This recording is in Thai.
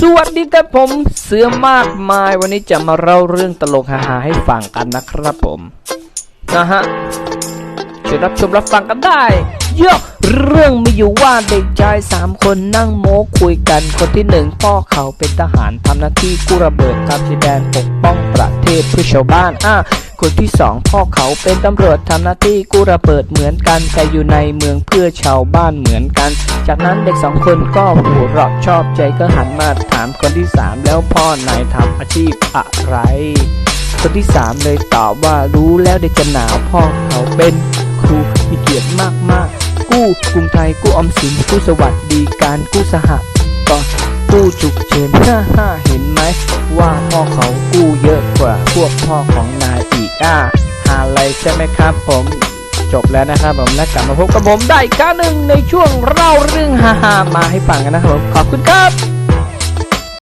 สวัสดีครับผมเสือมากมายวันนี้จะมาเล่าเรื่องตลกฮาๆให้ฟังกันนะครับผมนะฮะจะรับชมรับฟังกันได้เยอะเรื่องมีอยู่ว่าเด็กชายสามคนนั่งโม้คุยกันคนที่หนึ่งพ่อเขาเป็นทหารทำหน้าที่กู้ระเบิดตามชายแดนปกป้องประ ทศเพื่อชาวบ้านอะคนที่สองพ่อเขาเป็นตำรวจทำหน้าที่กู้ระเบิดเหมือนกัน แต่อยู่ในเมืองเพื่อชาวบ้านเหมือนกัน จากนั้นเด็กสองคนก็หัวเราะชอบใจก็หันมาถามคนที่สามแล้วพ่อนายทำอาชีพอะไร คนที่สามเลยตอบว่ารู้แล้วเด็กจะหนาวพ่อเขาเป็นครูมีเกียรติมากมากกู้กรุงไทยกู้ออมสินกู้สวัสดิการกู้สหกรณ์กู้ฉุกเฉินฮ่าฮ่าเห็นไหมว่าพ่อเขา กู้เยอะกว่าพวกพ่อของนายอีกอะหาอะไรใช่ไหมครับผมจบแล้วนะครับผมและกลับมาพบกับผมได้อีกครั้งหนึ่งในช่วงเล่าเรื่องฮาๆมาให้ฟังกันนะครับผมขอบคุณครับ